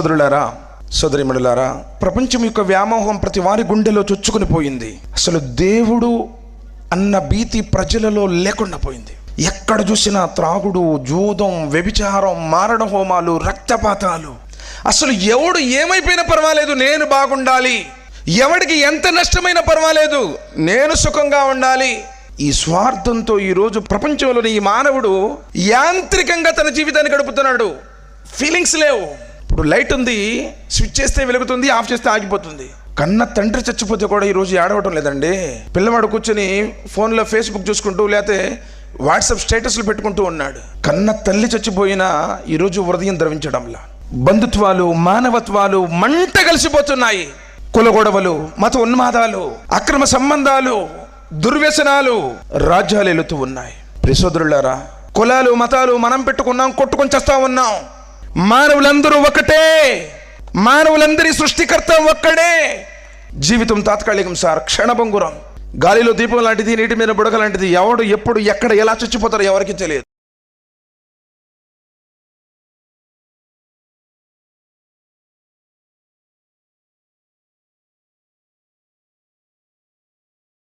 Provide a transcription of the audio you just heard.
సోదరులారా సోదరిమణులారా ప్రపంచం యొక్క వ్యామోహం ప్రతి వారి గుండెలో చొచ్చుకుని పోయింది. అసలు దేవుడు అన్న భీతి ప్రజలలో లేకుండా పోయింది. ఎక్కడ చూసినా త్రాగుడు జూదం వ్యభిచారం మారణ హోమాలు రక్తపాతాలు. అసలు ఎవడు ఏమైపోయినా పర్వాలేదు నేను బాగుండాలి. ఎవడికి ఎంత నష్టమైనా పర్వాలేదు నేను సుఖంగా ఉండాలి. ఈ స్వార్థంతో ఈరోజు ప్రపంచంలోని ఈ మానవుడు యాంత్రికంగా తన జీవితాన్ని గడుపుతున్నాడు. ఫీలింగ్స్ లేవు. ఇప్పుడు లైట్ ఉంది స్విచ్ చేస్తే వెలుగుతుంది ఆఫ్ చేస్తే ఆగిపోతుంది. కన్న తండ్రి చచ్చిపోతే కూడా ఈరోజు ఏడవటం లేదండి. పిల్లవాడు కూర్చొని ఫోన్లో ఫేస్బుక్ చూసుకుంటూ లేకపోతే వాట్సాప్ స్టేటస్లు పెట్టుకుంటూ ఉన్నాడు. కన్న తల్లి చచ్చిపోయినా ఈరోజు హృదయం ద్రవించడంలా. బంధుత్వాలు మానవత్వాలు మంట కలిసిపోతున్నాయి. కుల గొడవలు మత ఉన్మాదాలు అక్రమ సంబంధాలు దుర్వ్యసనాలు రాజ్యాలు ఎలుతూ ఉన్నాయి. ప్రిసోదరులారా కులాలు మతాలు మనం పెట్టుకున్నాం కొట్టుకొని చేస్తా ఉన్నాం. మానవులందరూ ఒకటే. మానవులందరి సృష్టికర్త ఒక్కడే. జీవితం తాత్కాలికం సార్ క్షణభంగురం. గాలిలో దీపం లాంటిది నీటి మీద బుడక లాంటిది ఎవడు ఎప్పుడు ఎక్కడ ఎలా చచ్చిపోతారో ఎవరికి తెలియదు.